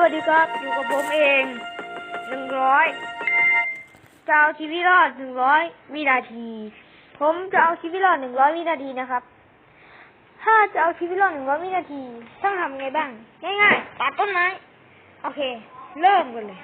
วัสดีครับ อยู่กับผมเองหนึ่งร้อยจะเอาชีวิตรอดหนึ่งร้อยวินาที ผมจะเอาชีวิตรอดหนึ่งร้อยวินาทีนะครับ ถ้าจะเอาชีวิตรอดหนึ่งร้อยวินาทีต้องทำไงบ้าง ง่ายๆตัดต้นไม้ โอเค เริ่มกันเลย